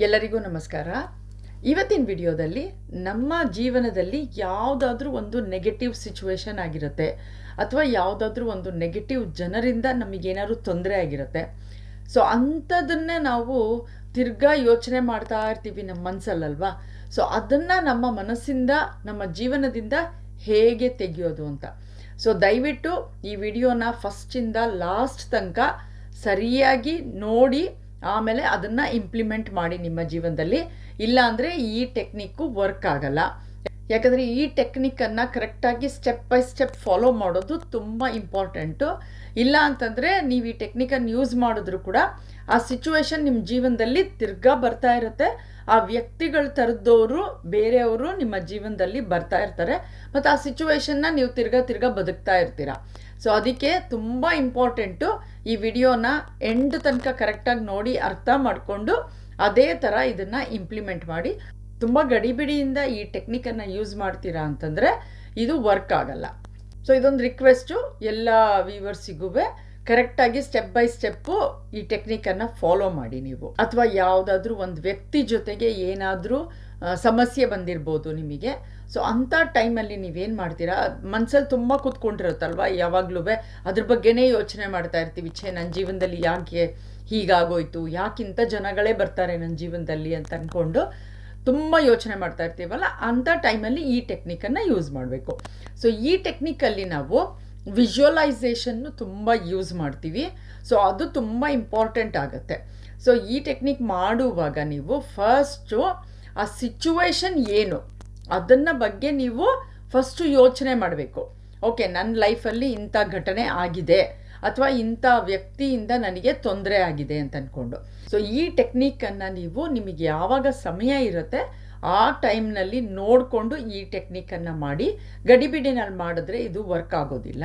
ಎಲ್ಲರಿಗೂ ನಮಸ್ಕಾರ. ಇವತ್ತಿನ ವಿಡಿಯೋದಲ್ಲಿ ನಮ್ಮ ಜೀವನದಲ್ಲಿ ಯಾವುದಾದ್ರೂ ಒಂದು ನೆಗೆಟಿವ್ ಸಿಚುವೇಶನ್ ಆಗಿರುತ್ತೆ ಅಥವಾ ಯಾವುದಾದ್ರೂ ಒಂದು ನೆಗೆಟಿವ್ ಜನರಿಂದ ನಮಗೇನಾದ್ರು ತೊಂದರೆ ಆಗಿರುತ್ತೆ. ಸೊ ಅಂಥದನ್ನೇ ನಾವು ತಿರ್ಗಾ ಯೋಚನೆ ಮಾಡ್ತಾ ಇರ್ತೀವಿ ನಮ್ಮ ಮನಸ್ಸಲ್ಲಲ್ವಾ ಸೊ ಅದನ್ನು ನಮ್ಮ ಮನಸ್ಸಿಂದ, ನಮ್ಮ ಜೀವನದಿಂದ ಹೇಗೆ ತೆಗೆಯೋದು ಅಂತ. ಸೊ ದಯವಿಟ್ಟು ಈ ವಿಡಿಯೋನ ಫಸ್ಟಿಂದ ಲಾಸ್ಟ್ ತನಕ ಸರಿಯಾಗಿ ನೋಡಿ ಆಮೇಲೆ ಅದನ್ನು ಇಂಪ್ಲಿಮೆಂಟ್ ಮಾಡಿ ನಿಮ್ಮ ಜೀವನದಲ್ಲಿ. ಇಲ್ಲ ಅಂದರೆ ಈ ಟೆಕ್ನಿಕ್ಕು ವರ್ಕ್ ಆಗಲ್ಲ. ಯಾಕಂದರೆ ಈ ಟೆಕ್ನಿಕ್ಕನ್ನು ಕರೆಕ್ಟಾಗಿ ಸ್ಟೆಪ್ ಬೈ ಸ್ಟೆಪ್ ಫಾಲೋ ಮಾಡೋದು ತುಂಬ ಇಂಪಾರ್ಟೆಂಟು ಇಲ್ಲ ಅಂತಂದರೆ ನೀವು ಈ ಟೆಕ್ನಿಕನ್ನು ಯೂಸ್ ಮಾಡಿದ್ರು ಕೂಡ ಆ ಸಿಚುವೇಶನ್ ನಿಮ್ಮ ಜೀವನದಲ್ಲಿ ತಿರ್ಗಾ ಬರ್ತಾ ಇರುತ್ತೆ. ಆ ವ್ಯಕ್ತಿಗಳು ಥರದವರು ಬೇರೆಯವರು ನಿಮ್ಮ ಜೀವನದಲ್ಲಿ ಬರ್ತಾ ಇರ್ತಾರೆ. ಮತ್ತು ಆ ಸಿಚುವೇಶನ್ನ ನೀವು ತಿರ್ಗಾ ತಿರ್ಗಾ ಬದುಕ್ತಾ ಇರ್ತೀರ. ಸೊ ಅದಕ್ಕೆ ತುಂಬ ಇಂಪಾರ್ಟೆಂಟು ಈ ವಿಡಿಯೋನ ಎಂಡ್ ತನಕ ಕರೆಕ್ಟಾಗಿ ನೋಡಿ ಅರ್ಥ ಮಾಡಿಕೊಂಡು ಅದೇ ಥರ ಇದನ್ನು ಇಂಪ್ಲಿಮೆಂಟ್ ಮಾಡಿ. ತುಂಬ ಗಡಿಬಿಡಿಯಿಂದ ಈ ಟೆಕ್ನಿಕನ್ನು ಯೂಸ್ ಮಾಡ್ತೀರಾ ಅಂತಂದರೆ ಇದು ವರ್ಕ್ ಆಗಲ್ಲ. ಸೊ ಇದೊಂದು ರಿಕ್ವೆಸ್ಟು ಎಲ್ಲ ವ್ಯೂವರ್ಸಿಗೂ ಕರೆಕ್ಟಾಗಿ ಸ್ಟೆಪ್ ಬೈ ಸ್ಟೆಪ್ಪು ಈ ಟೆಕ್ನಿಕನ್ನು ಫಾಲೋ ಮಾಡಿ ನೀವು. ಅಥವಾ ಯಾವುದಾದ್ರೂ ಒಂದು ವ್ಯಕ್ತಿ ಜೊತೆಗೆ ಏನಾದರೂ ಸಮಸ್ಯೆ ಬಂದಿರ್ಬೋದು ನಿಮಗೆ. ಸೊ ಅಂಥ ಟೈಮಲ್ಲಿ ನೀವೇನು ಮಾಡ್ತೀರಾ? ಮನ್ಸಲ್ಲಿ ತುಂಬ ಕೂತ್ಕೊಂಡಿರುತ್ತಲ್ವ? ಯಾವಾಗಲೂ ಅದ್ರ ಬಗ್ಗೆನೇ ಯೋಚನೆ ಮಾಡ್ತಾ ಇರ್ತೀವಿ. ಛೇ ನನ್ನ ಜೀವನದಲ್ಲಿ ಯಾಕೆ ಹೀಗಾಗೋಯ್ತು? ಯಾಕಿಂತ ಜನಗಳೇ ಬರ್ತಾರೆ ನನ್ನ ಜೀವನದಲ್ಲಿ ಅಂತ ಅಂದ್ಕೊಂಡು ತುಂಬ ಯೋಚನೆ ಮಾಡ್ತಾ ಇರ್ತೀವಲ್ಲ? ಅಂಥ ಟೈಮಲ್ಲಿ ಈ ಟೆಕ್ನಿಕನ್ನು ಯೂಸ್ ಮಾಡಬೇಕು. ಸೊ ಈ ಟೆಕ್ನಿಕಲ್ಲಿ ನಾವು ವಿಜುವಲೈಸೇಷನ್ನು ತುಂಬ ಯೂಸ್ ಮಾಡ್ತೀವಿ. ಸೊ ಅದು ತುಂಬ ಇಂಪಾರ್ಟೆಂಟ್ ಆಗುತ್ತೆ. ಸೊ ಈ ಟೆಕ್ನಿಕ್ ಮಾಡುವಾಗ ನೀವು ಫಸ್ಟು ಆ ಸಿಚುವೇಶನ್ ಏನು? ಅದನ್ನ ಬಗ್ಗೆ ನೀವು ಫಸ್ಟು ಯೋಚನೆ ಮಾಡಬೇಕು. ಓಕೆ ನನ್ನ ಲೈಫಲ್ಲಿ ಇಂಥ ಘಟನೆ ಆಗಿದೆ. ಅಥವಾ ಇಂಥ ವ್ಯಕ್ತಿಯಿಂದ ನನಗೆ ತೊಂದರೆ ಆಗಿದೆ ಅಂತ ಅಂದ್ಕೊಂಡು ಸೊ ಈ ಟೆಕ್ನಿಕನ್ನು ನೀವು ನಿಮಗೆ ಯಾವಾಗ ಸಮಯ ಇರುತ್ತೆ ಆ ಟೈಮ್ನಲ್ಲಿ ನೋಡಿಕೊಂಡು ಈ ಟೆಕ್ನಿಕನ್ನು ಮಾಡಿ ಗಡಿಬಿಡಿನಲ್ಲಿ ಮಾಡಿದ್ರೆ ಇದು ವರ್ಕ್ ಆಗೋದಿಲ್ಲ.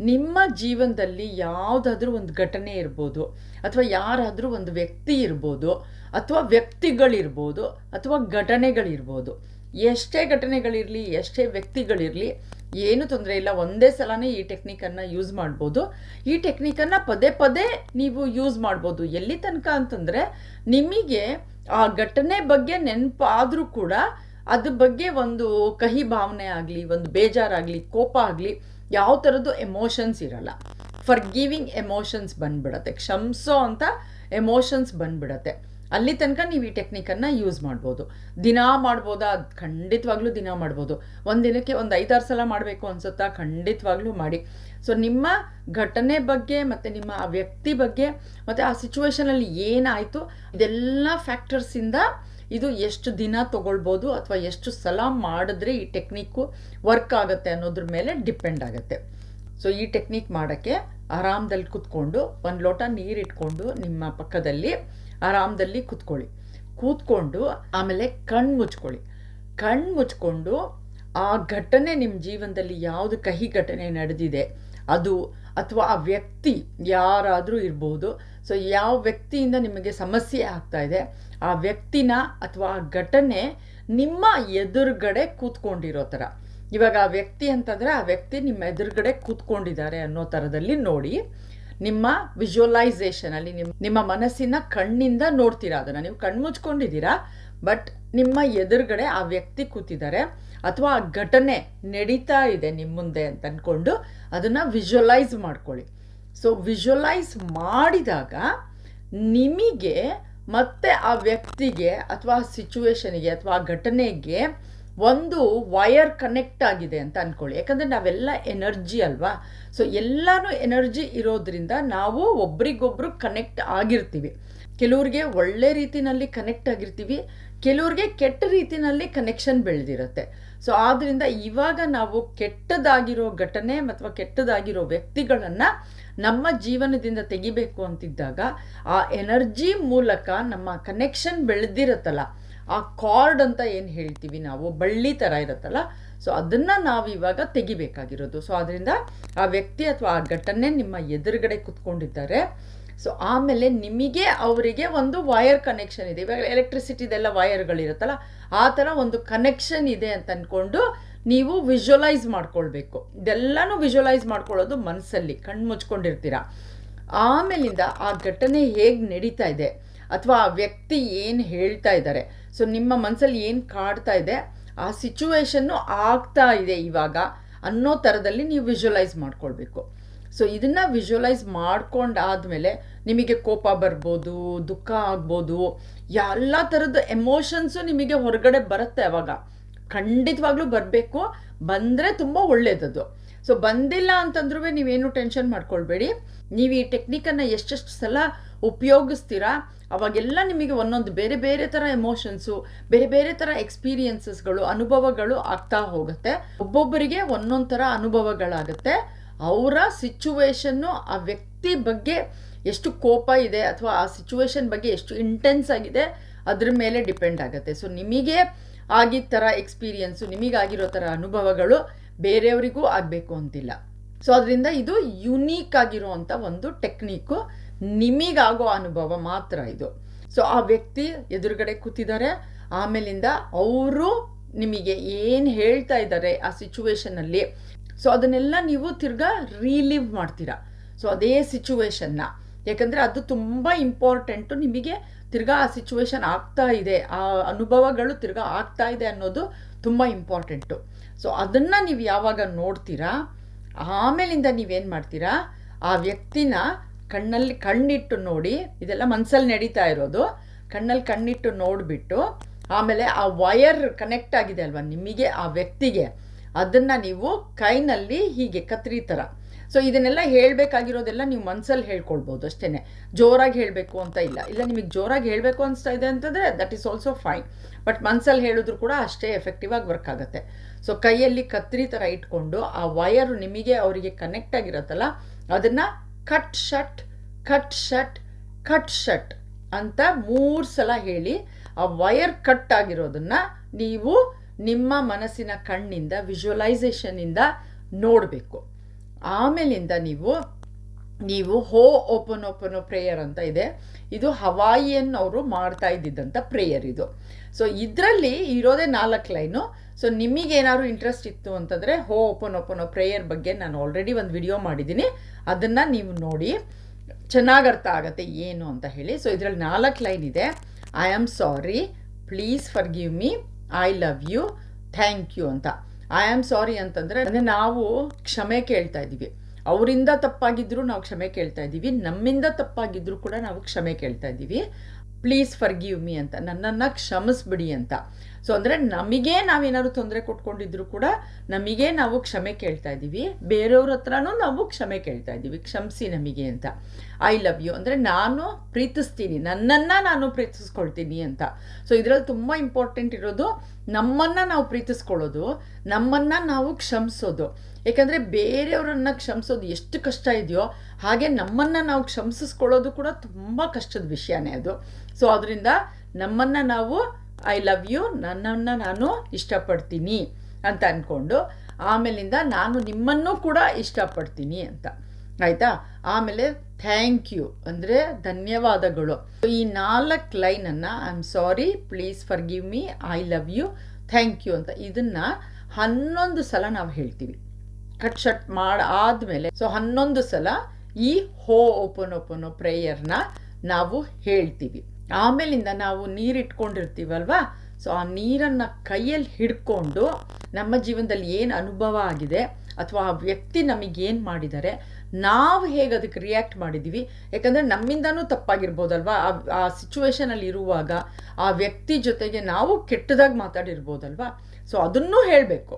ನಿಮ್ಮ ಜೀವನದಲ್ಲಿ ಯಾವುದಾದ್ರೂ ಒಂದು ಘಟನೆ ಇರ್ಬೋದು, ಅಥವಾ ಯಾರಾದರೂ ಒಂದು ವ್ಯಕ್ತಿ ಇರ್ಬೋದು, ಅಥವಾ ವ್ಯಕ್ತಿಗಳಿರ್ಬೋದು, ಅಥವಾ ಘಟನೆಗಳಿರ್ಬೋದು ಎಷ್ಟೇ ಘಟನೆಗಳಿರಲಿ, ಎಷ್ಟೇ ವ್ಯಕ್ತಿಗಳಿರಲಿ, ಏನು ತೊಂದರೆ ಇಲ್ಲ. ಒಂದೇ ಸಲನೇ ಈ ಟೆಕ್ನಿಕನ್ನು ಯೂಸ್ ಮಾಡ್ಬೋದು. ಈ ಟೆಕ್ನಿಕನ್ನು ಪದೇ ಪದೇ ನೀವು ಯೂಸ್ ಮಾಡ್ಬೋದು. ಎಲ್ಲಿ ತನಕ ಅಂತಂದರೆ, ನಿಮಗೆ ಆ ಘಟನೆ ಬಗ್ಗೆ ನೆನಪಾದರೂ ಕೂಡ ಅದ್ರ ಬಗ್ಗೆ ಒಂದು ಕಹಿ ಭಾವನೆ ಆಗಲಿ, ಒಂದು ಬೇಜಾರಾಗಲಿ, ಕೋಪ ಆಗಲಿ, ಯಾವ ಥರದ್ದು ಎಮೋಷನ್ಸ್ ಇರಲ್ಲ. ಫರ್ ಗಿವಿಂಗ್ ಎಮೋಷನ್ಸ್ ಬಂದ್ಬಿಡತ್ತೆ. ಕ್ಷಮಿಸೋ ಅಂತ ಎಮೋಷನ್ಸ್ ಬಂದ್ಬಿಡತ್ತೆ. ಅಲ್ಲಿ ತನಕ ನೀವು ಈ ಟೆಕ್ನಿಕನ್ನು ಯೂಸ್ ಮಾಡ್ಬೋದು. ದಿನ ಮಾಡ್ಬೋದಾ? ಖಂಡಿತವಾಗ್ಲೂ ದಿನ ಮಾಡ್ಬೋದು. ಒಂದು ದಿನಕ್ಕೆ ಒಂದು ಐದಾರು ಸಲ ಮಾಡಬೇಕು ಅನ್ಸುತ್ತಾ? ಖಂಡಿತವಾಗ್ಲೂ ಮಾಡಿ. ಸೊ ನಿಮ್ಮ ಘಟನೆ ಬಗ್ಗೆ ಮತ್ತು ನಿಮ್ಮ ಆ ವ್ಯಕ್ತಿ ಬಗ್ಗೆ ಮತ್ತು ಆ ಸಿಚುವೇಶನಲ್ಲಿ ಏನಾಯಿತು? ಇದೆಲ್ಲ ಫ್ಯಾಕ್ಟರ್ಸಿಂದ ಇದು ಎಷ್ಟು ದಿನ ತೊಗೊಳ್ಬೋದು ಅಥವಾ ಎಷ್ಟು ಸಲ ಮಾಡಿದ್ರೆ ಈ ಟೆಕ್ನಿಕ್ಕು ವರ್ಕ್ ಆಗುತ್ತೆ ಅನ್ನೋದ್ರ ಮೇಲೆ ಡಿಪೆಂಡ್ ಆಗುತ್ತೆ. ಸೊ ಈ ಟೆಕ್ನಿಕ್ ಮಾಡೋಕ್ಕೆ ಆರಾಮದಲ್ಲಿ ಕುತ್ಕೊಂಡು ಒಂದು ಲೋಟ ನೀರಿಟ್ಕೊಂಡು ನಿಮ್ಮ ಪಕ್ಕದಲ್ಲಿ ಆರಾಮದಲ್ಲಿ ಕೂತ್ಕೊಳ್ಳಿ. ಕೂತ್ಕೊಂಡು ಆಮೇಲೆ ಕಣ್ಣು ಮುಚ್ಕೊಳ್ಳಿ. ಕಣ್ಣು ಮುಚ್ಕೊಂಡು ಆ ಘಟನೆ ನಿಮ್ಮ ಜೀವನದಲ್ಲಿ ಯಾವುದು ಕಹಿ ಘಟನೆ ನಡೆದಿದೆ, ಅದು ಅಥವಾ ಆ ವ್ಯಕ್ತಿ ಯಾರಾದರೂ ಇರ್ಬೋದು, ಸೊ ಯಾವ ವ್ಯಕ್ತಿಯಿಂದ ನಿಮಗೆ ಸಮಸ್ಯೆ ಆಗ್ತಾ ಇದೆ, ಆ ವ್ಯಕ್ತಿನ ಅಥವಾ ಆ ಘಟನೆ ನಿಮ್ಮ ಎದುರುಗಡೆ ಕೂತ್ಕೊಂಡಿರೋ ಥರ. ಇವಾಗ ಆ ವ್ಯಕ್ತಿ ಅಂತಂದರೆ ಆ ವ್ಯಕ್ತಿ ನಿಮ್ಮ ಎದುರುಗಡೆ ಕೂತ್ಕೊಂಡಿದ್ದಾರೆ ಅನ್ನೋ ಥರದಲ್ಲಿ ನೋಡಿ ನಿಮ್ಮ ವಿಜುವಲೈಸೇಷನಲ್ಲಿ ನಿಮ್ಮ ನಿಮ್ಮ ಮನಸ್ಸಿನ ಕಣ್ಣಿಂದ ನೋಡ್ತೀರಾ? ಅದನ್ನು ನೀವು ಕಣ್ಣು ಮುಚ್ಕೊಂಡಿದ್ದೀರಾ? ಬಟ್ ನಿಮ್ಮ ಎದುರುಗಡೆ ಆ ವ್ಯಕ್ತಿ ಕೂತಿದ್ದಾರೆ. ಅಥವಾ ಆ ಘಟನೆ ನಡೀತಾ ಇದೆ ನಿಮ್ಮ ಮುಂದೆ ಅಂತ ಅಂದ್ಕೊಂಡು ಅದನ್ನು ವಿಜುವಲೈಸ್ ಮಾಡ್ಕೊಳ್ಳಿ. ಸೊ ವಿಜುವಲೈಸ್ ಮಾಡಿದಾಗ ನಿಮಗೆ ಮತ್ತೆ ಆ ವ್ಯಕ್ತಿಗೆ ಅಥವಾ ಆ ಸಿಚುವೇಶನಿಗೆ ಅಥವಾ ಆ ಘಟನೆಗೆ ಒಂದು ವಯರ್ ಕನೆಕ್ಟ್ ಆಗಿದೆ ಅಂತ ಅಂದ್ಕೊಳ್ಳಿ ಯಾಕಂದರೆ ನಾವೆಲ್ಲ ಎನರ್ಜಿ ಅಲ್ವಾ? ಸೊ ಎಲ್ಲನೂ ಎನರ್ಜಿ ಇರೋದ್ರಿಂದ ನಾವು ಒಬ್ರಿಗೊಬ್ರು ಕನೆಕ್ಟ್ ಆಗಿರ್ತೀವಿ. ಕೆಲವ್ರಿಗೆ ಒಳ್ಳೆ ರೀತಿನಲ್ಲಿ ಕನೆಕ್ಟ್ ಆಗಿರ್ತೀವಿ, ಕೆಲವ್ರಿಗೆ ಕೆಟ್ಟ ರೀತಿನಲ್ಲಿ ಕನೆಕ್ಷನ್ ಬೆಳೆದಿರುತ್ತೆ. ಸೊ ಆದ್ದರಿಂದ ಇವಾಗ ನಾವು ಕೆಟ್ಟದಾಗಿರೋ ಘಟನೆ ಅಥವಾ ಕೆಟ್ಟದಾಗಿರೋ ವ್ಯಕ್ತಿಗಳನ್ನು ನಮ್ಮ ಜೀವನದಿಂದ ತೆಗಿಬೇಕು ಅಂತಿದ್ದಾಗ ಆ ಎನರ್ಜಿ ಮೂಲಕ ನಮ್ಮ ಕನೆಕ್ಷನ್ ಬೆಳೆದಿರುತ್ತಲ್ಲ. ಆ ಕಾರ್ಡ್ ಅಂತ ಏನು ಹೇಳ್ತೀವಿ ನಾವು? ಬಳ್ಳಿ ಥರ ಇರುತ್ತಲ್ಲ? ಸೊ ಅದನ್ನು ನಾವು ಇವಾಗ ತೆಗಿಬೇಕಾಗಿರೋದು. ಸೊ ಅದರಿಂದ ಆ ವ್ಯಕ್ತಿ ಅಥವಾ ಆ ಘಟನೆ ನಿಮ್ಮ ಎದುರುಗಡೆ ಕುತ್ಕೊಂಡಿದ್ದಾರೆ. ಸೊ ಆಮೇಲೆ ನಿಮಗೆ ಅವರಿಗೆ ಒಂದು ವಯರ್ ಕನೆಕ್ಷನ್ ಇದೆ. ಇವಾಗ ಎಲೆಕ್ಟ್ರಿಸಿಟಿದೆಲ್ಲ ವಯರ್ಗಳಿರುತ್ತಲ್ಲ ಆ ಥರ ಒಂದು ಕನೆಕ್ಷನ್ ಇದೆ ಅಂತ ಅಂದ್ಕೊಂಡು ನೀವು ವಿಜುವಲೈಸ್ ಮಾಡ್ಕೊಳ್ಬೇಕು. ಇದೆಲ್ಲನೂ ವಿಜುವಲೈಸ್ ಮಾಡ್ಕೊಳ್ಳೋದು ಮನಸ್ಸಲ್ಲಿ ಕಣ್ಣು ಮುಚ್ಕೊಂಡಿರ್ತೀರ ಆಮೇಲಿಂದ ಆ ಘಟನೆ ಹೇಗೆ ನಡೀತಾ ಇದೆ? ಅಥವಾ ಆ ವ್ಯಕ್ತಿ ಏನು ಹೇಳ್ತಾ ಇದ್ದಾರೆ? ಸೊ ನಿಮ್ಮ ಮನಸ್ಸಲ್ಲಿ ಏನು ಕಾಡ್ತಾ ಇದೆ? ಆ ಸಿಚುವೇಶನ್ನು ಆಗ್ತಾ ಇದೆ ಇವಾಗ ಅನ್ನೋ ಥರದಲ್ಲಿ ನೀವು ವಿಜುವಲೈಸ್ ಮಾಡ್ಕೊಳ್ಬೇಕು. ಸೊ ಇದನ್ನು ವಿಜುವಲೈಸ್ ಮಾಡ್ಕೊಂಡಾದಮೇಲೆ ನಿಮಗೆ ಕೋಪ ಬರ್ಬೋದು, ದುಃಖ ಆಗ್ಬೋದು, ಎಲ್ಲ ಥರದ ಎಮೋಷನ್ಸು ನಿಮಗೆ ಹೊರಗಡೆ ಬರುತ್ತೆ ಅವಾಗ. ಖಂಡಿತವಾಗ್ಲೂ ಬರಬೇಕು, ಬಂದರೆ ತುಂಬ ಒಳ್ಳೆಯದದು ಸೊ ಬಂದಿಲ್ಲ ಅಂತಂದ್ರೂ ನೀವೇನು ಟೆನ್ಷನ್ ಮಾಡ್ಕೊಳ್ಬೇಡಿ. ನೀವು ಈ ಟೆಕ್ನಿಕನ್ನು ಎಷ್ಟೆಷ್ಟು ಸಲ ಉಪಯೋಗಿಸ್ತೀರಾ? ಅವಾಗೆಲ್ಲ ನಿಮಗೆ ಒಂದೊಂದು ಬೇರೆ ಬೇರೆ ಥರ ಎಮೋಷನ್ಸು ಬೇರೆ ಬೇರೆ ಥರ ಎಕ್ಸ್ಪೀರಿಯನ್ಸಸ್ಗಳು ಅನುಭವಗಳು ಆಗ್ತಾ ಹೋಗುತ್ತೆ. ಒಬ್ಬೊಬ್ಬರಿಗೆ ಒಂದೊಂದು ಥರ ಅನುಭವಗಳಾಗುತ್ತೆ. ಅವರ ಸಿಚುವೇಶನ್ನು ಆ ವ್ಯಕ್ತಿ ಬಗ್ಗೆ ಎಷ್ಟು ಕೋಪ ಇದೆ ಅಥವಾ ಆ ಸಿಚುವೇಶನ್ ಬಗ್ಗೆ ಎಷ್ಟು ಇಂಟೆನ್ಸ್ ಆಗಿದೆ ಅದ್ರ ಮೇಲೆ ಡಿಪೆಂಡ್ ಆಗುತ್ತೆ. ಸೊ ನಿಮಗೆ ಆಗಿದ್ದ ಥರ ಎಕ್ಸ್ಪೀರಿಯನ್ಸು ನಿಮಗಾಗಿರೋ ಥರ ಅನುಭವಗಳು ಬೇರೆಯವರಿಗೂ ಆಗಬೇಕು ಅಂತಿಲ್ಲ. ಸೊ ಅದರಿಂದ ಇದು ಯುನೀಕ್ ಆಗಿರುವಂಥ ಒಂದು ಟೆಕ್ನಿಕ್ಕು ನಿಮಗಾಗೋ ಅನುಭವ ಮಾತ್ರ ಇದು. ಸೊ ಆ ವ್ಯಕ್ತಿ ಎದುರುಗಡೆ ಕೂತಿದ್ದಾರೆ. ಆಮೇಲಿಂದ ಅವರು ನಿಮಗೆ ಏನು ಹೇಳ್ತಾ ಇದ್ದಾರೆ ಆ ಸಿಚುವೇಶನಲ್ಲಿ ಸೊ ಅದನ್ನೆಲ್ಲ ನೀವು ತಿರ್ಗಾ ರೀಲಿವ್ ಮಾಡ್ತೀರಾ. ಸೊ ಅದೇ ಸಿಚುವೇಶನ್ನ ಯಾಕಂದರೆ ಅದು ತುಂಬ ಇಂಪಾರ್ಟೆಂಟು ನಿಮಗೆ ತಿರ್ಗಾ ಆ ಸಿಚುವೇಶನ್ ಆಗ್ತಾ ಇದೆ. ಆ ಅನುಭವಗಳು ತಿರ್ಗಾ ಆಗ್ತಾ ಇದೆ ಅನ್ನೋದು ತುಂಬ ಇಂಪಾರ್ಟೆಂಟು ಸೊ ಅದನ್ನು ನೀವು ಯಾವಾಗ ನೋಡ್ತೀರಾ? ಆಮೇಲಿಂದ ನೀವೇನು ಮಾಡ್ತೀರಾ? ಆ ವ್ಯಕ್ತಿನ ಕಣ್ಣಲ್ಲಿ ಕಣ್ಣಿಟ್ಟು ನೋಡಿ, ಇದೆಲ್ಲ ಮನಸ್ಸಲ್ಲಿ ನಡೀತಾ ಇರೋದು. ಕಣ್ಣಲ್ಲಿ ಕಣ್ಣಿಟ್ಟು ನೋಡಿಬಿಟ್ಟು, ಆಮೇಲೆ ಆ ವಯರ್ ಕನೆಕ್ಟ್ ಆಗಿದೆ ಅಲ್ವಾ ನಿಮಗೆ, ಆ ವ್ಯಕ್ತಿಗೆ. ಅದನ್ನು ನೀವು ಕೈನಲ್ಲಿ ಹೀಗೆ ಕತ್ರಿ ಥರ ಸೊ ಇದನ್ನೆಲ್ಲ ಹೇಳಬೇಕಾಗಿರೋದೆಲ್ಲ ನೀವು ಮನಸ್ಸಲ್ಲಿ ಹೇಳ್ಕೊಳ್ಬೋದು ಅಷ್ಟೇ ಜೋರಾಗಿ ಹೇಳಬೇಕು ಅಂತ ಇಲ್ಲ. ಇಲ್ಲ, ನಿಮಗೆ ಜೋರಾಗಿ ಹೇಳಬೇಕು ಅನಿಸ್ತಾ ಇದೆ ಅಂತಂದರೆ that is also fine but ಮನಸ್ಸಲ್ಲಿ ಹೇಳಿದ್ರು ಕೂಡ ಅಷ್ಟೇ ಎಫೆಕ್ಟಿವ್ ಆಗಿ ವರ್ಕ್ ಆಗುತ್ತೆ. ಸೊ ಕೈಯಲ್ಲಿ ಕತ್ರಿ ಥರ ಇಟ್ಕೊಂಡು, ಆ ವಯರು ನಿಮಗೆ ಅವರಿಗೆ ಕನೆಕ್ಟ್ ಆಗಿರುತ್ತಲ್ಲ, ಅದನ್ನು cut shut cut shut cut shut ಅಂತ ಮೂರು ಸಲ ಹೇಳಿ ಆ ವಯರ್ ಕಟ್ ಆಗಿರೋದನ್ನ ನೀವು ನಿಮ್ಮ ಮನಸ್ಸಿನ ಕಣ್ಣಿಂದ ವಿಜುವಲೈಸೇಷನಿಂದ ನೋಡಬೇಕು. ಆಮೇಲಿಂದ ನೀವು ನೀವು ಹೋ, ಓಪನ್ ಓಪನ್ ಪ್ರೇಯರ್ ಅಂತ ಇದೆ. ಇದು ಹವಾಯಿಯನ್ ಅವರು ಮಾಡ್ತಾ ಇದ್ದಿದ್ದಂಥ ಪ್ರೇಯರ್ ಇದು. ಸೊ ಇದರಲ್ಲಿ ಇರೋದೇ ನಾಲ್ಕು ಲೈನು. ಸೊ ನಿಮಗೇನಾದ್ರು ಇಂಟ್ರೆಸ್ಟ್ ಇತ್ತು ಅಂತಂದರೆ, ಹೋ, ಓಪನ್ ಓಪನ್ ಪ್ರೇಯರ್ ಬಗ್ಗೆ ನಾನು ಆಲ್ರೆಡಿ ಒಂದು ವಿಡಿಯೋ ಮಾಡಿದ್ದೀನಿ. ಅದನ್ನು ನೀವು ನೋಡಿ, ಚೆನ್ನಾಗಿ ಅರ್ಥ ಆಗುತ್ತೆ ಏನು ಅಂತ ಹೇಳಿ. ಸೊ ಇದರಲ್ಲಿ ನಾಲ್ಕು ಲೈನ್ ಇದೆ. I am sorry please forgive me I love you thank you ಅಂತ. ಐ ಆಮ್ ಸಾರಿ ಅಂತಂದರೆ, ಅಂದರೆ ನಾವು ಕ್ಷಮೆ ಕೇಳ್ತಾ ಇದ್ದೀವಿ. ಅವರಿಂದ ತಪ್ಪಾಗಿದ್ದರೂ ನಾವು ಕ್ಷಮೆ ಕೇಳ್ತಾ ಇದ್ದೀವಿ. ನಮ್ಮಿಂದ ತಪ್ಪಾಗಿದ್ದರೂ ಕೂಡ ನಾವು ಕ್ಷಮೆ ಕೇಳ್ತಾ ಇದ್ದೀವಿ. ಪ್ಲೀಸ್ ಫರ್ ಗಿವ್ ಮೀ ಅಂತ, ನನ್ನನ್ನು ಕ್ಷಮಿಸ್ಬಿಡಿ ಅಂತ. ಸೊ ಅಂದರೆ ನಮಗೆ ನಾವೇನಾದ್ರು ತೊಂದರೆ ಕೊಟ್ಕೊಂಡಿದ್ರು ಕೂಡ ನಮಗೆ ನಾವು ಕ್ಷಮೆ ಕೇಳ್ತಾ ಇದ್ದೀವಿ. ಬೇರೆಯವ್ರ ಹತ್ರನೂ ನಾವು ಕ್ಷಮೆ ಕೇಳ್ತಾ ಇದ್ದೀವಿ. ಕ್ಷಮಿಸಿ ನಮಗೆ ಅಂತ. ಐ ಲವ್ ಯು ಅಂದರೆ ನಾನು ಪ್ರೀತಿಸ್ತೀನಿ. ನನ್ನನ್ನು ನಾನು ಪ್ರೀತಿಸ್ಕೊಳ್ತೀನಿ ಅಂತ. ಸೊ ಇದರಲ್ಲಿ ತುಂಬ ಇಂಪಾರ್ಟೆಂಟ್ ಇರೋದು ನಮ್ಮನ್ನು ನಾವು ಪ್ರೀತಿಸ್ಕೊಳ್ಳೋದು, ನಮ್ಮನ್ನು ನಾವು ಕ್ಷಮಿಸೋದು. ಯಾಕಂದರೆ ಬೇರೆಯವರನ್ನ ಕ್ಷಮಿಸೋದು ಎಷ್ಟು ಕಷ್ಟ ಇದೆಯೋ ಹಾಗೆ ನಮ್ಮನ್ನು ನಾವು ಕ್ಷಮಿಸಿಸ್ಕೊಳ್ಳೋದು ಕೂಡ ತುಂಬ ಕಷ್ಟದ ವಿಷಯನೇ ಅದು. ಸೊ ಅದರಿಂದ ನಮ್ಮನ್ನು ನಾವು ಐ ಲವ್ ಯು ನನ್ನನ್ನು ನಾನು ಇಷ್ಟಪಡ್ತೀನಿ ಅಂತ ಅಂದ್ಕೊಂಡು ಆಮೇಲಿಂದ ನಾನು ನಿಮ್ಮನ್ನು ಕೂಡ ಇಷ್ಟಪಡ್ತೀನಿ ಅಂತ. ಆಯಿತಾ? ಆಮೇಲೆ ಥ್ಯಾಂಕ್ ಯು ಅಂದರೆ ಧನ್ಯವಾದಗಳು. ಈ ನಾಲ್ಕು ಲೈನನ್ನು I am sorry please forgive me I love you thank you ಅಂತ ಇದನ್ನು ಹನ್ನೊಂದು ಸಲ ನಾವು ಹೇಳ್ತೀವಿ. ಕಟ್ ಶಟ್ ಮಾಡಿ ಆದಮೇಲೆ ಸೊ ಹನ್ನೊಂದು ಸಲ ಈ ಹೋ ಓಪನ್ ಓಪನ್ ಪ್ರೇಯರ್ನ ನಾವು ಹೇಳ್ತೀವಿ. ಆಮೇಲಿಂದ ನಾವು ನೀರಿಟ್ಕೊಂಡಿರ್ತೀವಲ್ವಾ? ಸೊ ಆ ನೀರನ್ನು ಕೈಯಲ್ಲಿ ಹಿಡ್ಕೊಂಡು ನಮ್ಮ ಜೀವನದಲ್ಲಿ ಏನು ಅನುಭವ ಆಗಿದೆ ಅಥವಾ ಆ ವ್ಯಕ್ತಿ ನಮಗೇನು ಮಾಡಿದ್ದಾರೆ, ನಾವು ಹೇಗೆ ಅದಕ್ಕೆ ರಿಯಾಕ್ಟ್ ಮಾಡಿದ್ದೀವಿ? ಯಾಕಂದರೆ ನಮ್ಮಿಂದನೂ ತಪ್ಪಾಗಿರ್ಬೋದಲ್ವಾ? ಆ ಆ ಸಿಚುವೇಶನಲ್ಲಿ ಇರುವಾಗ ಆ ವ್ಯಕ್ತಿ ಜೊತೆಗೆ ನಾವು ಕೆಟ್ಟದಾಗಿ ಮಾತಾಡಿರ್ಬೋದಲ್ವಾ? ಸೊ ಅದನ್ನೂ ಹೇಳಬೇಕು.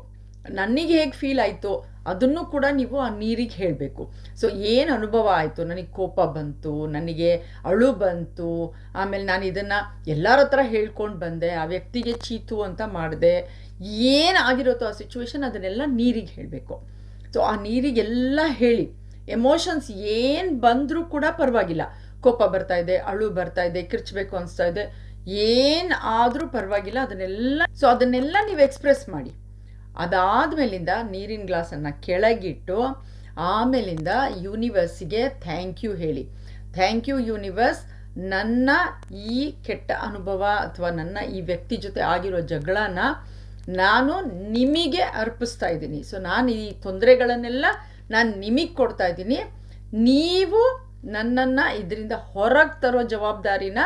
ನನಗೆ ಹೇಗೆ ಫೀಲ್ ಆಯಿತು? ಅದನ್ನು ಕೂಡ ನೀವು ಆ ನೀರಿಗೆ ಹೇಳಬೇಕು. ಸೊ ಏನು ಅನುಭವ ಆಯಿತು? ನನಗೆ ಕೋಪ ಬಂತು, ನನಗೆ ಅಳು ಬಂತು, ಆಮೇಲೆ ನಾನು ಇದನ್ನು ಎಲ್ಲರ ಹತ್ರ ಹೇಳ್ಕೊಂಡು ಬಂದೆ, ಆ ವ್ಯಕ್ತಿಗೆ ಚೀತು ಅಂತ ಮಾಡಿದೆ. ಏನು ಆಗಿರುತ್ತೋ ಆ ಸಿಚುವೇಶನ್ ಅದನ್ನೆಲ್ಲ ನೀರಿಗೆ ಹೇಳಬೇಕು. ಸೊ ಆ ನೀರಿಗೆಲ್ಲ ಹೇಳಿ. ಎಮೋಷನ್ಸ್ ಏನು ಬಂದರೂ ಕೂಡ ಪರವಾಗಿಲ್ಲ. ಕೋಪ ಬರ್ತಾ ಇದೆ, ಅಳು ಬರ್ತಾ ಇದೆ, ಕಿರ್ಚಬೇಕು ಅನಿಸ್ತಾ ಇದೆ. ಏನು ಆದರೂ ಪರವಾಗಿಲ್ಲ, ಅದನ್ನೆಲ್ಲ ಸೊ ಅದನ್ನೆಲ್ಲ ನೀವು ಎಕ್ಸ್ಪ್ರೆಸ್ ಮಾಡಿ. ಅದಾದಮೇಲಿಂದ ನೀರಿನ ಗ್ಲಾಸನ್ನು ಕೆಳಗಿಟ್ಟು ಆಮೇಲಿಂದ ಯೂನಿವರ್ಸಿಗೆ ಥ್ಯಾಂಕ್ ಯು ಹೇಳಿ. ಥ್ಯಾಂಕ್ ಯು ಯೂನಿವರ್ಸ್, ನನ್ನ ಈ ಕೆಟ್ಟ ಅನುಭವ ಅಥವಾ ನನ್ನ ಈ ವ್ಯಕ್ತಿ ಜೊತೆ ಆಗಿರೋ ಜಗಳನ ನಾನು ನಿಮಗೆ ಅರ್ಪಿಸ್ತಾ ಇದ್ದೀನಿ. ಸೊ ನಾನು ಈ ತೊಂದರೆಗಳನ್ನೆಲ್ಲ ನಾನು ನಿಮಗೆ ಕೊಡ್ತಾ ಇದ್ದೀನಿ. ನೀವು ನನ್ನನ್ನು ಇದರಿಂದ ಹೊರಗೆ ತರೋ ಜವಾಬ್ದಾರಿನ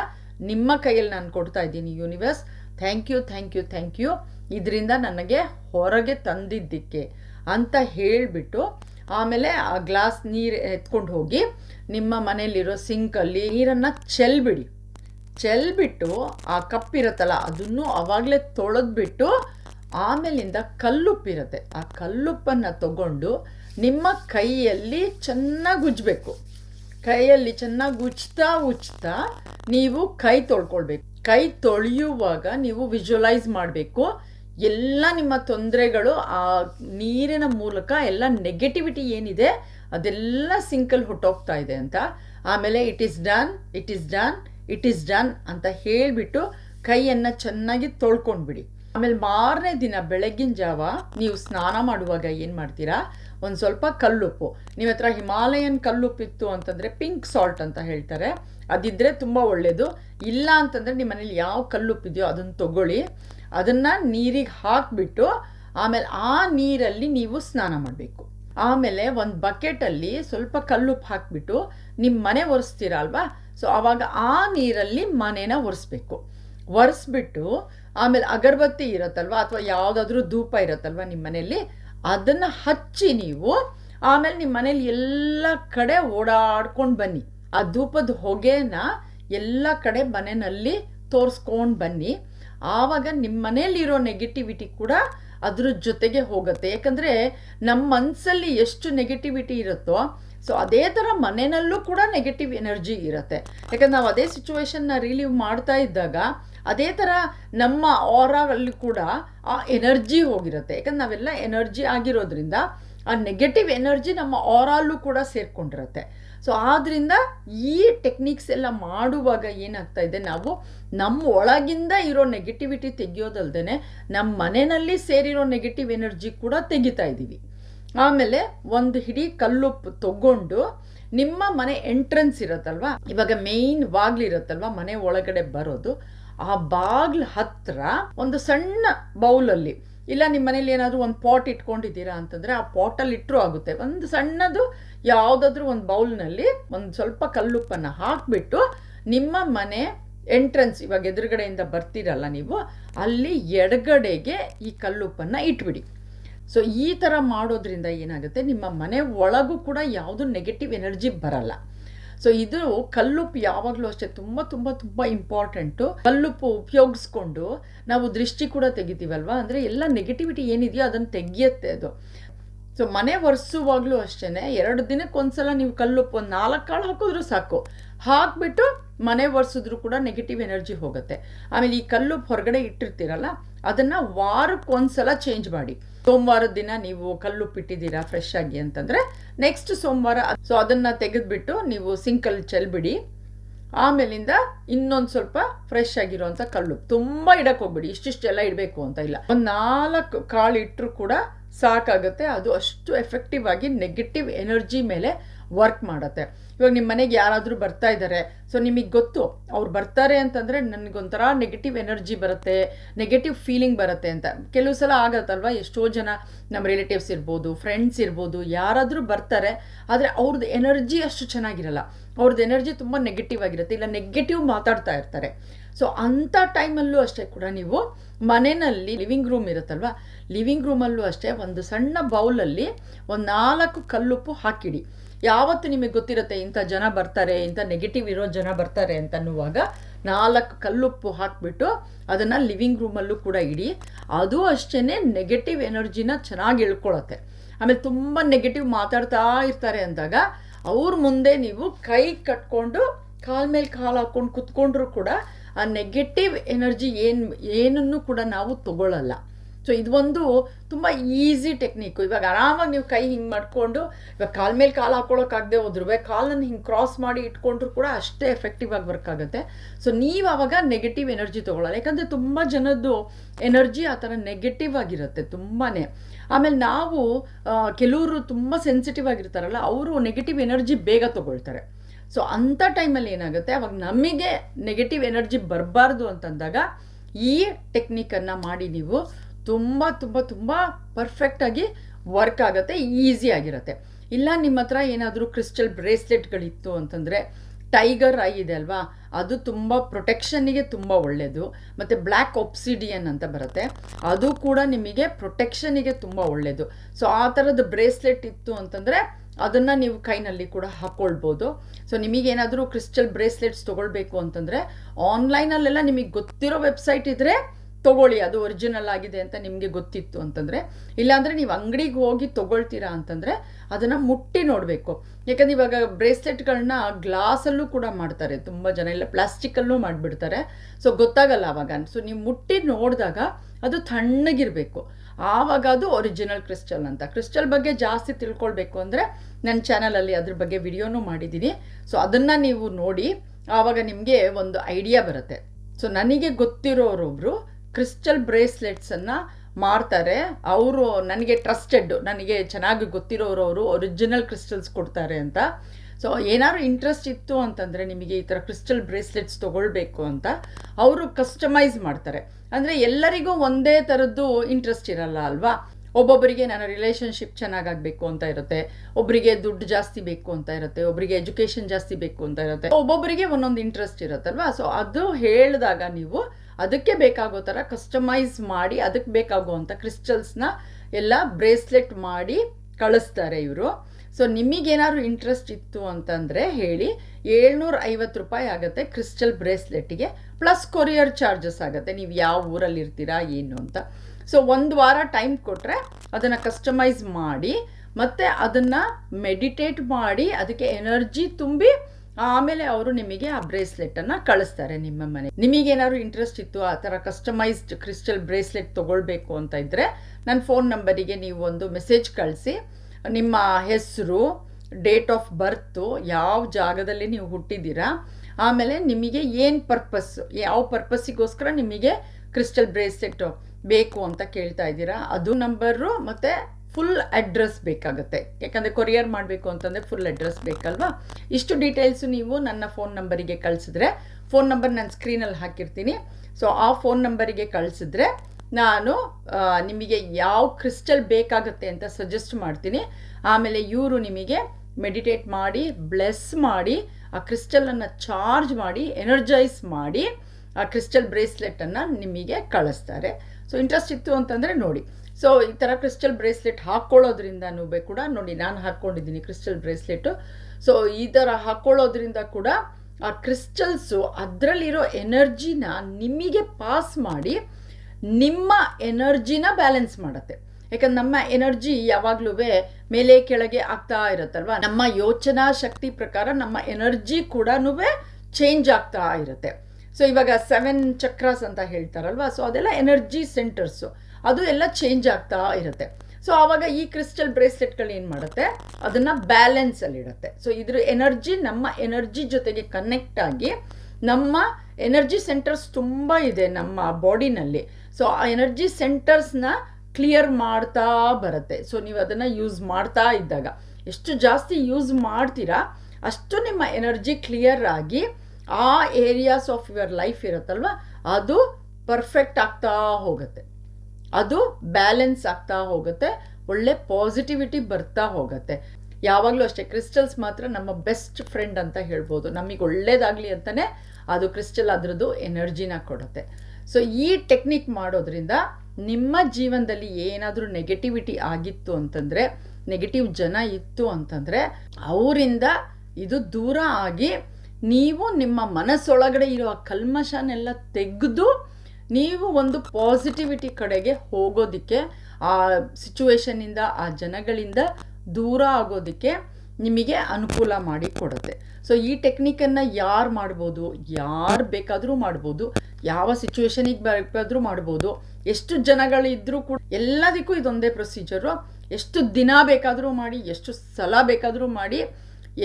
ನಿಮ್ಮ ಕೈಯಲ್ಲಿ ನಾನು ಕೊಡ್ತಾ ಇದ್ದೀನಿ universe. Thank you thank you thank you ಇದರಿಂದ ನನಗೆ ಹೊರಗೆ ತಂದಿದ್ದಕ್ಕೆ ಅಂತ ಹೇಳಿಬಿಟ್ಟು ಆಮೇಲೆ ಆ ಗ್ಲಾಸ್ ನೀರು ಎತ್ಕೊಂಡು ಹೋಗಿ ನಿಮ್ಮ ಮನೆಯಲ್ಲಿರೋ ಸಿಂಕಲ್ಲಿ ನೀರನ್ನು ಚೆಲ್ಬಿಡಿ. ಚೆಲ್ಬಿಟ್ಟು ಆ ಕಪ್ಪಿರುತ್ತಲ್ಲ ಅದನ್ನು ಅವಾಗಲೇ ತೊಳೆದ್ಬಿಟ್ಟು ಆಮೇಲಿಂದ ಕಲ್ಲುಪ್ಪಿರುತ್ತೆ. ಆ ಕಲ್ಲುಪ್ಪನ್ನು ತಗೊಂಡು ನಿಮ್ಮ ಕೈಯಲ್ಲಿ ಚೆನ್ನಾಗಿ ಉಜ್ಜಬೇಕು. ಕೈಯಲ್ಲಿ ಚೆನ್ನಾಗಿ ಉಜ್ತಾ ಉಜ್ತಾ ನೀವು ಕೈ ತೊಳ್ಕೊಳ್ಬೇಕು. ಕೈ ತೊಳೆಯುವಾಗ ನೀವು ವಿಜುವಲೈಸ್ ಮಾಡಬೇಕು. ಎಲ್ಲ ನಿಮ್ಮ ತೊಂದರೆಗಳು ಆ ನೀರಿನ ಮೂಲಕ ಎಲ್ಲ ನೆಗೆಟಿವಿಟಿ ಏನಿದೆ, ಅದೆಲ್ಲ ಸಿಂಕಲ್ಲಿ ಹೊಟ್ಟೋಗ್ತಾ ಇದೆ ಅಂತ. ಆಮೇಲೆ it is done it is done it is done ಅಂತ ಹೇಳಿಬಿಟ್ಟು ಕೈಯನ್ನು ಚೆನ್ನಾಗಿ ತೊಳ್ಕೊಂಡ್ಬಿಡಿ. ಆಮೇಲೆ ಮಾರನೇ ದಿನ ಬೆಳಗಿನ ಜಾವ ನೀವು ಸ್ನಾನ ಮಾಡುವಾಗ ಏನು ಮಾಡ್ತೀರಾ? ಒಂದು ಸ್ವಲ್ಪ ಕಲ್ಲುಪ್ಪು. ನಿಮ್ಮ ಹತ್ರ ಹಿಮಾಲಯನ್ ಕಲ್ಲುಪ್ಪಿತ್ತು ಅಂತಂದರೆ ಪಿಂಕ್ ಸಾಲ್ಟ್ ಅಂತ ಹೇಳ್ತಾರೆ. ಅದಿದ್ದರೆ ತುಂಬ ಒಳ್ಳೆಯದು ಇಲ್ಲ ಅಂತಂದರೆ ನಿಮ್ಮ ಮನೇಲಿ ಯಾವ ಕಲ್ಲುಪ್ಪಿದೆಯೋ ಅದನ್ನು ತಗೊಳ್ಳಿ. ಅದನ್ನು ನೀರಿಗೆ ಹಾಕಿಬಿಟ್ಟು ಆಮೇಲೆ ಆ ನೀರಲ್ಲಿ ನೀವು ಸ್ನಾನ ಮಾಡಬೇಕು. ಆಮೇಲೆ ಒಂದು ಬಕೆಟಲ್ಲಿ ಸ್ವಲ್ಪ ಕಲ್ಲುಪ್ಪು ಹಾಕಿಬಿಟ್ಟು ನಿಮ್ಮ ಮನೆ ಒರೆಸ್ತೀರ ಅಲ್ವಾ ಸೊ ಆವಾಗ ಆ ನೀರಲ್ಲಿ ಮನೇನ ಒರೆಸ್ಬೇಕು. ಒರೆಸ್ಬಿಟ್ಟು ಆಮೇಲೆ ಅಗರಬತ್ತಿ ಇರುತ್ತಲ್ವ? ಅಥವಾ ಯಾವುದಾದ್ರೂ ಧೂಪ ಇರುತ್ತಲ್ವ ನಿಮ್ಮ ಮನೆಯಲ್ಲಿ ಅದನ್ನು ಹಚ್ಚಿ ನೀವು ಆಮೇಲೆ ನಿಮ್ಮ ಮನೇಲಿ ಎಲ್ಲ ಕಡೆ ಓಡಾಡ್ಕೊಂಡು ಬನ್ನಿ. ಆ ಧೂಪದ ಹೊಗೆನ ಎಲ್ಲ ಕಡೆ ಮನೆಯಲ್ಲಿ ತೋರಿಸ್ಕೊಂಡು ಬನ್ನಿ. ಆವಾಗ ನಿಮ್ಮ ಮನೆಯಲ್ಲಿರೋ ನೆಗೆಟಿವಿಟಿ ಕೂಡ ಅದ್ರ ಜೊತೆಗೆ ಹೋಗುತ್ತೆ. ಯಾಕಂದರೆ ನಮ್ಮ ಮನಸ್ಸಲ್ಲಿ ಎಷ್ಟು ನೆಗೆಟಿವಿಟಿ ಇರುತ್ತೋ, ಸೊ ಅದೇ ಥರ ಮನೆಯಲ್ಲೂ ಕೂಡ ನೆಗೆಟಿವ್ ಎನರ್ಜಿ ಇರುತ್ತೆ. ಯಾಕಂದ್ರೆ ನಾವು ಅದೇ ಸಿಚುವೇಶನ್ನ ರಿಲೀವ್ ಮಾಡ್ತಾ ಇದ್ದಾಗ ಅದೇ ಥರ ನಮ್ಮ ಆರಲ್ಲಿ ಕೂಡ ಆ ಎನರ್ಜಿ ಹೋಗಿರುತ್ತೆ. ಯಾಕಂದ್ರೆ ನಾವೆಲ್ಲ ಎನರ್ಜಿ ಆಗಿರೋದ್ರಿಂದ ಆ ನೆಗೆಟಿವ್ ಎನರ್ಜಿ ನಮ್ಮ ಆರಲ್ಲೂ ಕೂಡ ಸೇರ್ಕೊಂಡಿರುತ್ತೆ. ಸೊ ಆದ್ರಿಂದ ಈ ಟೆಕ್ನಿಕ್ಸ್ ಎಲ್ಲ ಮಾಡುವಾಗ ಏನಾಗ್ತಾ ಇದೆ? ನಾವು ನಮ್ಮ ಒಳಗಿಂದ ಇರೋ ನೆಗೆಟಿವಿಟಿ ತೆಗೆಯೋದಲ್ದೇ ನಮ್ಮ ಮನೆಯಲ್ಲಿ ಸೇರಿರೋ ನೆಗೆಟಿವ್ ಎನರ್ಜಿ ಕೂಡ ತೆಗಿತಾ ಇದ್ದೀವಿ. ಆಮೇಲೆ ಒಂದು ಹಿಡಿ ಕಲ್ಲು ತಗೊಂಡು ನಿಮ್ಮ ಮನೆ ಎಂಟ್ರೆನ್ಸ್ ಇರುತ್ತಲ್ವಾ? ಇವಾಗ ಮೇಯ್ನ್ ಬಾಗ್ಲು ಇರುತ್ತಲ್ವಾ? ಮನೆ ಒಳಗಡೆ ಬರೋದು. ಆ ಬಾಗ್ಲ ಹತ್ರ ಒಂದು ಸಣ್ಣ ಬೌಲಲ್ಲಿ ಇಲ್ಲ ನಿಮ್ಮ ಮನೇಲಿ ಏನಾದರೂ ಒಂದು ಪಾಟ್ ಇಟ್ಕೊಂಡಿದ್ದೀರಾ ಅಂತಂದರೆ ಆ ಪಾಟಲ್ಲಿ ಇಟ್ಟರೂ ಆಗುತ್ತೆ. ಒಂದು ಸಣ್ಣದು ಯಾವುದಾದ್ರೂ ಒಂದು ಬೌಲ್ನಲ್ಲಿ ಒಂದು ಸ್ವಲ್ಪ ಕಲ್ಲುಪ್ಪನ್ನು ಹಾಕಿಬಿಟ್ಟು ನಿಮ್ಮ ಮನೆ ಎಂಟ್ರೆನ್ಸ್ ಇವಾಗ ಎದುರುಗಡೆಯಿಂದ ಬರ್ತೀರಲ್ಲ ನೀವು, ಅಲ್ಲಿ ಎಡಗಡೆಗೆ ಈ ಕಲ್ಲುಪ್ಪನ್ನು ಇಟ್ಬಿಡಿ. ಸೊ ಈ ಥರ ಮಾಡೋದ್ರಿಂದ ಏನಾಗುತ್ತೆ, ನಿಮ್ಮ ಮನೆ ಒಳಗೂ ಕೂಡ ಯಾವುದು ನೆಗೆಟಿವ್ ಎನರ್ಜಿ ಬರಲ್ಲ. ಸೊ ಇದು ಕಲ್ಲುಪ್ಪು ಯಾವಾಗಲೂ ಅಷ್ಟೇ ತುಂಬ ತುಂಬ ತುಂಬ ಇಂಪಾರ್ಟೆಂಟು ಕಲ್ಲುಪ್ಪು ಉಪಯೋಗಿಸ್ಕೊಂಡು ನಾವು ದೃಷ್ಟಿ ಕೂಡ ತೆಗಿತೀವಲ್ವ? ಅಂದರೆ ಎಲ್ಲ ನೆಗೆಟಿವಿಟಿ ಏನಿದೆಯೋ ಅದನ್ನು ತೆಗಿಯುತ್ತೆ ಅದು. ಸೊ ಮನೆ ಒರೆಸುವಾಗಲೂ ಅಷ್ಟೇ ಎರಡು ದಿನಕ್ಕೊಂದ್ಸಲ ನೀವು ಕಲ್ಲುಪ್ಪು ಒಂದು ನಾಲ್ಕು ಕಾಳು ಹಾಕಿದ್ರೂ ಸಾಕು. ಹಾಕ್ಬಿಟ್ಟು ಮನೆ ಒರೆಸಿದ್ರು ಕೂಡ ನೆಗೆಟಿವ್ ಎನರ್ಜಿ ಹೋಗುತ್ತೆ. ಆಮೇಲೆ ಈ ಕಲ್ಲುಪ್ಪು ಹೊರಗಡೆ ಇಟ್ಟಿರ್ತೀರಲ್ಲ, ಅದನ್ನು ವಾರಕ್ಕೊಂದ್ಸಲ ಚೇಂಜ್ ಮಾಡಿ. ಸೋಮವಾರದ ದಿನ ನೀವು ಕಲ್ಲು ಪಿಟ್ಟಿದ್ದೀರಾ ಫ್ರೆಶ್ ಆಗಿ ಅಂತಂದರೆ ನೆಕ್ಸ್ಟ್ ಸೋಮವಾರ ಸೊ ಅದನ್ನು ತೆಗೆದುಬಿಟ್ಟು ನೀವು ಸಿಂಕಲ್ಲಿ ಚೆಲ್ಬಿಡಿ. ಆಮೇಲಿಂದ ಇನ್ನೊಂದು ಸ್ವಲ್ಪ ಫ್ರೆಶ್ ಆಗಿರುವಂಥ ಕಲ್ಲು. ತುಂಬ ಇಡಕ್ಕೆ ಹೋಗ್ಬಿಡಿ. ಇಷ್ಟಿಷ್ಟೆಲ್ಲ ಇಡಬೇಕು ಅಂತ ಇಲ್ಲ. ಒಂದು ನಾಲ್ಕು ಕಾಳು ಇಟ್ಟರು ಕೂಡ ಸಾಕಾಗುತ್ತೆ. ಅದು ಅಷ್ಟು ಎಫೆಕ್ಟಿವ್ ಆಗಿ ನೆಗೆಟಿವ್ ಎನರ್ಜಿ ಮೇಲೆ ವರ್ಕ್ ಮಾಡುತ್ತೆ. ಇವಾಗ ನಿಮ್ಮ ಮನೆಗೆ ಯಾರಾದರೂ ಬರ್ತಾ ಇದ್ದಾರೆ ಸೊ ನಿಮಗೆ ಗೊತ್ತು, ಅವ್ರು ಬರ್ತಾರೆ ಅಂತಂದರೆ ನನಗೊಂಥರ ನೆಗೆಟಿವ್ ಎನರ್ಜಿ ಬರುತ್ತೆ ನೆಗೆಟಿವ್ ಫೀಲಿಂಗ್ ಬರುತ್ತೆ ಅಂತ. ಕೆಲವು ಸಲ ಆಗತ್ತಲ್ವ, ಎಷ್ಟೋ ಜನ ನಮ್ಮ ರಿಲೇಟಿವ್ಸ್ ಇರ್ಬೋದು ಫ್ರೆಂಡ್ಸ್ ಇರ್ಬೋದು, ಯಾರಾದರೂ ಬರ್ತಾರೆ, ಆದರೆ ಅವ್ರದ್ದು ಎನರ್ಜಿ ಅಷ್ಟು ಚೆನ್ನಾಗಿರಲ್ಲ. ಅವ್ರದ್ದು ಎನರ್ಜಿ ತುಂಬ ನೆಗೆಟಿವ್ ಆಗಿರುತ್ತೆ, ಇಲ್ಲ ನೆಗೆಟಿವ್ ಮಾತಾಡ್ತಾ ಇರ್ತಾರೆ. ಸೊ ಅಂಥ ಟೈಮಲ್ಲೂ ಅಷ್ಟೇ ಕೂಡ ನೀವು ಮನೆಯಲ್ಲಿ ಲಿವಿಂಗ್ ರೂಮ್ ಇರುತ್ತಲ್ವ? ಲಿವಿಂಗ್ ರೂಮಲ್ಲೂ ಅಷ್ಟೇ ಒಂದು ಸಣ್ಣ ಬೌಲಲ್ಲಿ ಒಂದು ನಾಲ್ಕು ಕಲ್ಲುಪ್ಪು ಹಾಕಿಡಿ. ಯಾವತ್ತು ನಿಮಗೆ ಗೊತ್ತಿರುತ್ತೆ ಇಂಥ ಜನ ಬರ್ತಾರೆ, ಇಂಥ ನೆಗೆಟಿವ್ ಇರೋ ಜನ ಬರ್ತಾರೆ ಅಂತ ಅನ್ನುವಾಗ ನಾಲ್ಕು ಕಲ್ಲುಪ್ಪು ಹಾಕಿಬಿಟ್ಟು ಅದನ್ನು ಲಿವಿಂಗ್ ರೂಮಲ್ಲೂ ಕೂಡ ಇಡಿ. ಅದು ಅಷ್ಟೇ ನೆಗೆಟಿವ್ ಎನರ್ಜಿನ ಚೆನ್ನಾಗಿ ಇಳ್ಕೊಳತ್ತೆ ಆಮೇಲೆ ತುಂಬ ನೆಗೆಟಿವ್ ಮಾತಾಡ್ತಾ ಇರ್ತಾರೆ ಅಂದಾಗ ಅವ್ರ ಮುಂದೆ ನೀವು ಕೈ ಕಟ್ಕೊಂಡು ಕಾಲ ಮೇಲೆ ಕಾಲು ಹಾಕ್ಕೊಂಡು ಕೂತ್ಕೊಂಡ್ರು ಕೂಡ ಆ ನೆಗೆಟಿವ್ ಎನರ್ಜಿ ಏನು, ಏನನ್ನು ಕೂಡ ನಾವು ತಗೊಳ್ಳಲ್ಲ ಸೊ ಇದೊಂದು ತುಂಬ ಈಸಿ ಟೆಕ್ನಿಕ್ಕು ಇವಾಗ ಆರಾಮಾಗಿ ನೀವು ಕೈ ಹಿಂಗೆ ಮಾಡಿಕೊಂಡು, ಇವಾಗ ಕಾಲ ಮೇಲೆ ಕಾಲು ಹಾಕ್ಕೊಳ್ಳೋಕ್ಕಾಗದೆ ಹೋದ್ರೂ ಕಾಲನ್ನು ಹಿಂಗೆ ಕ್ರಾಸ್ ಮಾಡಿ ಇಟ್ಕೊಂಡ್ರು ಕೂಡ ಅಷ್ಟೇ ಎಫೆಕ್ಟಿವ್ ಆಗಿ ವರ್ಕ್ ಆಗುತ್ತೆ. ಸೊ ನೀವು ಆವಾಗ ನೆಗೆಟಿವ್ ಎನರ್ಜಿ ತೊಗೊಳ್ಳಲ್ಲ ಯಾಕಂದರೆ ತುಂಬ ಜನದ್ದು ಎನರ್ಜಿ ಆ ಥರ ನೆಗೆಟಿವ್ ಆಗಿರುತ್ತೆ ತುಂಬಾ ಆಮೇಲೆ ನಾವು ಕೆಲವರು ತುಂಬ ಸೆನ್ಸಿಟಿವ್ ಆಗಿರ್ತಾರಲ್ಲ, ಅವರು ನೆಗೆಟಿವ್ ಎನರ್ಜಿ ಬೇಗ ತೊಗೊಳ್ತಾರೆ. ಸೊ ಅಂಥ ಟೈಮಲ್ಲಿ ಏನಾಗುತ್ತೆ? ಅವಾಗ ನಮಗೆ ನೆಗೆಟಿವ್ ಎನರ್ಜಿ ಬರಬಾರ್ದು ಅಂತಂದಾಗ ಈ ಟೆಕ್ನಿಕನ್ನು ಮಾಡಿ ನೀವು ತುಂಬ ತುಂಬ ತುಂಬ ಪರ್ಫೆಕ್ಟಾಗಿ ವರ್ಕ್ ಆಗುತ್ತೆ ಈಸಿ ಆಗಿರುತ್ತೆ. ಇಲ್ಲ ನಿಮ್ಮ ಹತ್ರ ಏನಾದರೂ ಕ್ರಿಸ್ಟಲ್ ಬ್ರೇಸ್ಲೆಟ್ಗಳಿತ್ತು ಅಂತಂದರೆ ಟೈಗರ್ ಐ ಇದೆ ಅಲ್ವಾ? ಅದು ತುಂಬ ಪ್ರೊಟೆಕ್ಷನ್ನಿಗೆ ತುಂಬ ಒಳ್ಳೆಯದು ಮತ್ತು ಬ್ಲ್ಯಾಕ್ ಒಪ್ಸಿಡಿಯನ್ ಅಂತ ಬರುತ್ತೆ. ಅದು ಕೂಡ ನಿಮಗೆ ಪ್ರೊಟೆಕ್ಷನಿಗೆ ತುಂಬ ಒಳ್ಳೆಯದು ಸೊ ಆ ಥರದ ಬ್ರೇಸ್ಲೆಟ್ ಇತ್ತು ಅಂತಂದರೆ ಅದನ್ನು ನೀವು ಕೈನಲ್ಲಿ ಕೂಡ ಹಾಕ್ಕೊಳ್ಬೋದು ಸೊ ನಿಮಗೇನಾದರೂ ಕ್ರಿಸ್ಟಲ್ ಬ್ರೇಸ್ಲೆಟ್ಸ್ ತೊಗೊಳ್ಬೇಕು ಅಂತಂದರೆ ಆನ್ಲೈನಲ್ಲೆಲ್ಲ ನಿಮಗೆ ಗೊತ್ತಿರೋ ವೆಬ್ಸೈಟ್ ಇದ್ದರೆ ತೊಗೊಳ್ಳಿ, ಅದು ಒರಿಜಿನಲ್ ಆಗಿದೆ ಅಂತ ನಿಮಗೆ ಗೊತ್ತಿತ್ತು ಅಂತಂದರೆ, ಇಲ್ಲಾಂದರೆ ನೀವು ಅಂಗಡಿಗೆ ಹೋಗಿ ತೊಗೊಳ್ತೀರಾ ಅಂತಂದರೆ ಅದನ್ನು ಮುಟ್ಟಿ ನೋಡಬೇಕು. ಯಾಕಂದ್ರೆ ಇವಾಗ ಬ್ರೇಸ್ಲೆಟ್ಗಳನ್ನ ಗ್ಲಾಸಲ್ಲೂ ಕೂಡ ಮಾಡ್ತಾರೆ, ತುಂಬ ಜನ, ಇಲ್ಲ ಪ್ಲಾಸ್ಟಿಕಲ್ಲೂ ಮಾಡಿಬಿಡ್ತಾರೆ. ಸೊ ಗೊತ್ತಾಗಲ್ಲ ಅವಾಗ. ಸೊ ನೀವು ಮುಟ್ಟಿ ನೋಡಿದಾಗ ಅದು ತಣ್ಣಗಿರಬೇಕು. ಆವಾಗ ಅದು ಒರಿಜಿನಲ್ ಕ್ರಿಸ್ಟಲ್ ಅಂತ. ಕ್ರಿಸ್ಟಲ್ ಬಗ್ಗೆ ಜಾಸ್ತಿ ತಿಳ್ಕೊಳ್ಬೇಕು ಅಂದರೆ ನನ್ನ ಚಾನಲಲ್ಲಿ ಅದ್ರ ಬಗ್ಗೆ ವಿಡಿಯೋನೂ ಮಾಡಿದ್ದೀನಿ ಸೊ ಅದನ್ನು ನೀವು ನೋಡಿ ಆವಾಗ ನಿಮಗೆ ಒಂದು ಐಡಿಯಾ ಬರುತ್ತೆ. ಸೊ ನನಗೆ ಗೊತ್ತಿರೋರೊಬ್ಬರು ಕ್ರಿಸ್ಟಲ್ ಬ್ರೇಸ್ಲೆಟ್ಸನ್ನು ಮಾರ್ತಾರೆ. ಅವರು ನನಗೆ ಟ್ರಸ್ಟೆಡ್, ನನಗೆ ಚೆನ್ನಾಗಿ ಗೊತ್ತಿರೋರು ಅವರು, ಒರಿಜಿನಲ್ ಕ್ರಿಸ್ಟಲ್ಸ್ ಕೊಡ್ತಾರೆ ಅಂತ. ಸೊ ಏನಾದ್ರು ಇಂಟ್ರೆಸ್ಟ್ ಇತ್ತು ಅಂತಂದರೆ ನಿಮಗೆ ಈ ಥರ ಕ್ರಿಸ್ಟಲ್ ಬ್ರೇಸ್ಲೆಟ್ಸ್ ತೊಗೊಳ್ಬೇಕು ಅಂತ ಅವರು ಕಸ್ಟಮೈಸ್ ಮಾಡ್ತಾರೆ. ಅಂದರೆ ಎಲ್ಲರಿಗೂ ಒಂದೇ ಥರದ್ದು ಇಂಟ್ರೆಸ್ಟ್ ಇರಲ್ಲ ಅಲ್ವಾ? ಒಬ್ಬೊಬ್ಬರಿಗೆ ನನ್ನ ರಿಲೇಷನ್ಶಿಪ್ ಚೆನ್ನಾಗಾಗಬೇಕು ಅಂತ ಇರುತ್ತೆ. ಒಬ್ಬರಿಗೆ ದುಡ್ಡು ಜಾಸ್ತಿ ಬೇಕು ಅಂತ ಇರುತ್ತೆ. ಒಬ್ಬರಿಗೆ ಎಜುಕೇಷನ್ ಜಾಸ್ತಿ ಬೇಕು ಅಂತ ಇರುತ್ತೆ. ಒಬ್ಬೊಬ್ಬರಿಗೆ ಒಂದೊಂದು ಇಂಟ್ರೆಸ್ಟ್ ಇರುತ್ತಲ್ವಾ? ಸೊ ಅದು ಹೇಳಿದಾಗ ನೀವು ಅದಕ್ಕೆ ಬೇಕಾಗೋ ಥರ ಕಸ್ಟಮೈಸ್ ಮಾಡಿ, ಅದಕ್ಕೆ ಬೇಕಾಗುವಂಥ ಕ್ರಿಸ್ಟಲ್ಸ್ನ ಎಲ್ಲ ಬ್ರೇಸ್ಲೆಟ್ ಮಾಡಿ ಕಳಿಸ್ತಾರೆ ಇವರು. ಸೊ ನಿಮಗೇನಾದ್ರು ಇಂಟ್ರೆಸ್ಟ್ ಇತ್ತು ಅಂತಂದರೆ ಹೇಳಿ ಏಳ್ನೂರ ಐವತ್ತು ರೂಪಾಯಿ ಆಗುತ್ತೆ ಕ್ರಿಸ್ಟಲ್ ಬ್ರೇಸ್ಲೆಟ್ಗೆ ಪ್ಲಸ್ ಕೊರಿಯರ್ ಚಾರ್ಜಸ್ ಆಗುತ್ತೆ, ನೀವು ಯಾವ ಊರಲ್ಲಿ ಇರ್ತೀರಾ, ಏನು ಅಂತ. ಸೊ ಒಂದು ವಾರ ಟೈಮ್ ಕೊಟ್ಟರೆ ಅದನ್ನು ಕಸ್ಟಮೈಸ್ ಮಾಡಿ, ಮತ್ತು ಅದನ್ನು ಮೆಡಿಟೇಟ್ ಮಾಡಿ, ಅದಕ್ಕೆ ಎನರ್ಜಿ ತುಂಬಿ ಆಮೇಲೆ ಅವರು ನಿಮಗೆ ಆ ಬ್ರೇಸ್ಲೆಟನ್ನು ಕಳಿಸ್ತಾರೆ ನಿಮ್ಮ ಮನೆ. ನಿಮಗೇನಾದ್ರು ಇಂಟ್ರೆಸ್ಟ್ ಇತ್ತು, ಆ ಥರ ಕಸ್ಟಮೈಸ್ಡ್ ಕ್ರಿಸ್ಟಲ್ ಬ್ರೇಸ್ಲೆಟ್ ತಗೊಳ್ಬೇಕು ಅಂತ ಇದ್ದರೆ ನನ್ನ ಫೋನ್ ನಂಬರಿಗೆ ನೀವು ಒಂದು ಮೆಸೇಜ್ ಕಳಿಸಿ. ನಿಮ್ಮ ಹೆಸರು ಡೇಟ್ ಆಫ್ ಬರ್ತು ಯಾವ ಜಾಗದಲ್ಲಿ ನೀವು ಹುಟ್ಟಿದ್ದೀರಾ, ಆಮೇಲೆ ನಿಮಗೆ ಏನು ಪರ್ಪಸ್ ಯಾವ ಪರ್ಪಸ್ಸಿಗೋಸ್ಕರ ನಿಮಗೆ ಕ್ರಿಸ್ಟಲ್ ಬ್ರೇಸ್ಲೆಟ್ ಬೇಕು ಅಂತ ಕೇಳ್ತಾ ಇದ್ದೀರಾ. ಅದು ನಂಬರು ಮತ್ತು ಫುಲ್ ಅಡ್ರೆಸ್ ಬೇಕಾಗುತ್ತೆ. ಯಾಕಂದರೆ ಕೊರಿಯರ್ ಮಾಡಬೇಕು ಅಂತಂದರೆ ಫುಲ್ ಅಡ್ರೆಸ್ ಬೇಕಲ್ವಾ? ಇಷ್ಟು ಡೀಟೇಲ್ಸು ನೀವು ನನ್ನ ಫೋನ್ ನಂಬರಿಗೆ ಕಳಿಸಿದ್ರೆ ಫೋನ್ ನಂಬರ್ ನಾನು ಸ್ಕ್ರೀನಲ್ಲಿ ಹಾಕಿರ್ತೀನಿ. ಸೊ ಆ ಫೋನ್ ನಂಬರಿಗೆ ಕಳಿಸಿದ್ರೆ ನಾನು ನಿಮಗೆ ಯಾವ ಕ್ರಿಸ್ಟಲ್ ಬೇಕಾಗುತ್ತೆ ಅಂತ ಸಜೆಸ್ಟ್ ಮಾಡ್ತೀನಿ. ಆಮೇಲೆ ಇವರು ನಿಮಗೆ ಮೆಡಿಟೇಟ್ ಮಾಡಿ ಬ್ಲೆಸ್ ಮಾಡಿ, ಆ ಕ್ರಿಸ್ಟಲನ್ನು ಚಾರ್ಜ್ ಮಾಡಿ ಎನರ್ಜೈಸ್ ಮಾಡಿ, ಆ ಕ್ರಿಸ್ಟಲ್ ಬ್ರೇಸ್ಲೆಟನ್ನು ನಿಮಗೆ ಕಳಿಸ್ತಾರೆ. ಸೊ ಇಂಟ್ರೆಸ್ಟ್ ಇತ್ತು ಅಂತಂದರೆ ನೋಡಿ. ಸೊ ಈ ಥರ ಕ್ರಿಸ್ಟಲ್ ಬ್ರೇಸ್ಲೆಟ್ ಹಾಕ್ಕೊಳ್ಳೋದ್ರಿಂದನೂ ಕೂಡ ನೋಡಿ ನಾನು ಹಾಕ್ಕೊಂಡಿದ್ದೀನಿ ಕ್ರಿಸ್ಟಲ್ ಬ್ರೇಸ್ಲೆಟ್ಟು ಸೊ ಈ ಥರ ಹಾಕ್ಕೊಳ್ಳೋದ್ರಿಂದ ಕೂಡ ಆ ಕ್ರಿಸ್ಟಲ್ಸು ಅದರಲ್ಲಿರೋ ಎನರ್ಜಿನ ನಿಮಗೆ ಪಾಸ್ ಮಾಡಿ ನಿಮ್ಮ ಎನರ್ಜಿನ ಬ್ಯಾಲೆನ್ಸ್ ಮಾಡುತ್ತೆ. ಯಾಕಂದ್ರೆ ನಮ್ಮ ಎನರ್ಜಿ ಯಾವಾಗ್ಲೂ ಮೇಲೆ ಕೆಳಗೆ ಆಗ್ತಾ ಇರುತ್ತಲ್ವ? ನಮ್ಮ ಯೋಚನಾ ಶಕ್ತಿ ಪ್ರಕಾರ ನಮ್ಮ ಎನರ್ಜಿ ಕೂಡ ಚೇಂಜ್ ಆಗ್ತಾ ಇರುತ್ತೆ. ಸೊ ಇವಾಗ ಸೆವೆನ್ ಚಕ್ರಾಸ್ ಅಂತ ಹೇಳ್ತಾರಲ್ವ? ಸೊ ಅದೆಲ್ಲ ಎನರ್ಜಿ ಸೆಂಟರ್ಸು ಅದು ಎಲ್ಲ ಚೇಂಜ್ ಆಗ್ತಾ ಇರುತ್ತೆ. ಸೊ ಆವಾಗ ಈ ಕ್ರಿಸ್ಟಲ್ ಬ್ರೇಸ್ಲೆಟ್ಗಳು ಏನು ಮಾಡುತ್ತೆ? ಅದನ್ನು ಬ್ಯಾಲೆನ್ಸಲ್ಲಿ ಇಡುತ್ತೆ. ಸೊ ಇದ್ರ ಎನರ್ಜಿ ನಮ್ಮ ಎನರ್ಜಿ ಜೊತೆಗೆ ಕನೆಕ್ಟ್ ಆಗಿ ನಮ್ಮ ಎನರ್ಜಿ ಸೆಂಟರ್ಸ್ ತುಂಬ ಇದೆ ನಮ್ಮ ಬಾಡಿನಲ್ಲಿ ಸೊ ಆ ಎನರ್ಜಿ ಸೆಂಟರ್ಸ್ನ ಕ್ಲಿಯರ್ ಮಾಡ್ತಾ ಬರುತ್ತೆ. ಸೊ ನೀವು ಅದನ್ನು ಯೂಸ್ ಮಾಡ್ತಾ ಇದ್ದಾಗ. ಎಷ್ಟು ಜಾಸ್ತಿ ಯೂಸ್ ಮಾಡ್ತೀರಾ, ಅಷ್ಟು ನಿಮ್ಮ ಎನರ್ಜಿ ಕ್ಲಿಯರ್ ಆಗಿ ಆ ಏರಿಯಾಸ್ ಆಫ್ ಯುವರ್ ಲೈಫ್ ಇರುತ್ತಲ್ವ? ಅದು ಪರ್ಫೆಕ್ಟ್ ಆಗ್ತಾ ಹೋಗುತ್ತೆ. ಅದು ಬ್ಯಾಲೆನ್ಸ್ ಆಗ್ತಾ ಹೋಗುತ್ತೆ, ಒಳ್ಳೆ ಪಾಸಿಟಿವಿಟಿ ಬರ್ತಾ ಹೋಗುತ್ತೆ. ಯಾವಾಗಲೂ ಅಷ್ಟೇ, ಕ್ರಿಸ್ಟಲ್ಸ್ ಮಾತ್ರ ನಮ್ಮ ಬೆಸ್ಟ್ ಫ್ರೆಂಡ್ ಅಂತ ಹೇಳ್ಬೋದು. ನಮಗೆ ಒಳ್ಳೇದಾಗಲಿ ಅಂತಲೇ ಅದು ಕ್ರಿಸ್ಟಲ್ ಅದರದ್ದು ಎನರ್ಜಿನ ಕೊಡುತ್ತೆ. ಸೊ ಈ ಟೆಕ್ನಿಕ್ ಮಾಡೋದ್ರಿಂದ ನಿಮ್ಮ ಜೀವನದಲ್ಲಿ ಏನಾದರೂ ನೆಗೆಟಿವಿಟಿ ಆಗಿತ್ತು ಅಂತಂದರೆ, ನೆಗೆಟಿವ್ ಜನ ಇತ್ತು ಅಂತಂದರೆ, ಅವರಿಂದ ಇದು ದೂರ ಆಗಿ ನೀವು ನಿಮ್ಮ ಮನಸ್ಸೊಳಗಡೆ ಇರುವ ಕಲ್ಮಶನೆಲ್ಲ ತೆಗೆದು ನೀವು ಒಂದು ಪಾಸಿಟಿವಿಟಿ ಕಡೆಗೆ ಹೋಗೋದಕ್ಕೆ, ಆ ಸಿಚುವೇಶನಿಂದ ಆ ಜನಗಳಿಂದ ದೂರ ಆಗೋದಕ್ಕೆ ನಿಮಗೆ ಅನುಕೂಲ ಮಾಡಿ ಕೊಡುತ್ತೆ. ಸೊ ಈ ಟೆಕ್ನಿಕನ್ನು ಯಾರು ಮಾಡ್ಬೋದು, ಯಾರು ಬೇಕಾದರೂ ಮಾಡ್ಬೋದು, ಯಾವ ಸಿಚುವೇಶನಿಗೆ ಬೇಕಾದರೂ ಮಾಡ್ಬೋದು, ಎಷ್ಟು ಜನಗಳಿದ್ರೂ ಕೂಡ ಎಲ್ಲದಕ್ಕೂ ಇದೊಂದೇ ಪ್ರೊಸೀಜರು ಎಷ್ಟು ದಿನ ಬೇಕಾದರೂ ಮಾಡಿ, ಎಷ್ಟು ಸಲ ಬೇಕಾದರೂ ಮಾಡಿ,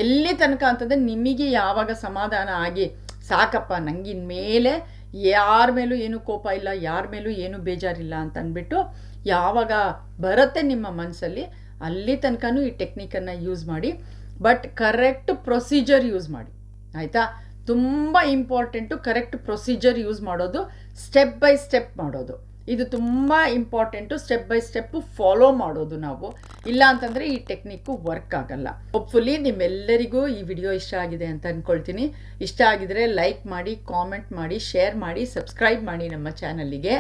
ಎಲ್ಲಿ ತನಕ ಅಂತಂದರೆ ನಿಮಗೆ ಯಾವಾಗ ಸಮಾಧಾನ ಆಗಿ, ಸಾಕಪ್ಪ ನಂಗಿನ ಮೇಲೆ ಯಾರ ಮೇಲೂ ಏನು ಕೋಪ ಇಲ್ಲ, ಯಾರ ಮೇಲೂ ಏನು ಬೇಜಾರಿಲ್ಲ ಅಂತ ಅಂದ್ಬಿಟ್ಟು ಯಾವಾಗ ಬರುತ್ತೆ ನಿಮ್ಮ ಮನಸ್ಸಲ್ಲಿ ಅಲ್ಲಿ ತನಕನೂ ಈ ಟೆಕ್ನಿಕನ್ನು ಯೂಸ್ ಮಾಡಿ, ಬಟ್ ಕರೆಕ್ಟ್ ಪ್ರೊಸೀಜರ್ ಯೂಸ್ ಮಾಡಿ. ಆಯಿತಾ? ತುಂಬ ಇಂಪಾರ್ಟೆಂಟು ಕರೆಕ್ಟ್ ಪ್ರೊಸೀಜರ್ ಯೂಸ್ ಮಾಡೋದು, ಸ್ಟೆಪ್ ಬೈ ಸ್ಟೆಪ್ ಮಾಡೋದು. ಇದು ತುಂಬ important step by step follow ಮಾಡೋದು ನಾವು. ಇಲ್ಲ ಅಂತಂದರೆ ಈ ಟೆಕ್ನಿಕ್ಕು ವರ್ಕ್ ಆಗಲ್ಲ. ಹೋಪ್ಫುಲಿ ನಿಮ್ಮೆಲ್ಲರಿಗೂ ಈ ವಿಡಿಯೋ ಇಷ್ಟ ಆಗಿದೆ ಅಂತ ಅಂದ್ಕೊಳ್ತೀನಿ ಇಷ್ಟ ಆಗಿದರೆ ಲೈಕ್ ಮಾಡಿ ಕಾಮೆಂಟ್ ಮಾಡಿ ಶೇರ್ ಮಾಡಿ ಸಬ್ಸ್ಕ್ರೈಬ್ ಮಾಡಿ ನಮ್ಮ ಚಾನಲ್ಲಿಗೆ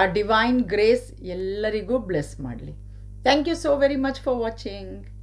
ಆ ಡಿವೈನ್ ಗ್ರೇಸ್ ಎಲ್ಲರಿಗೂ ಬ್ಲೆಸ್ ಮಾಡಲಿ. Thank you so very much for watching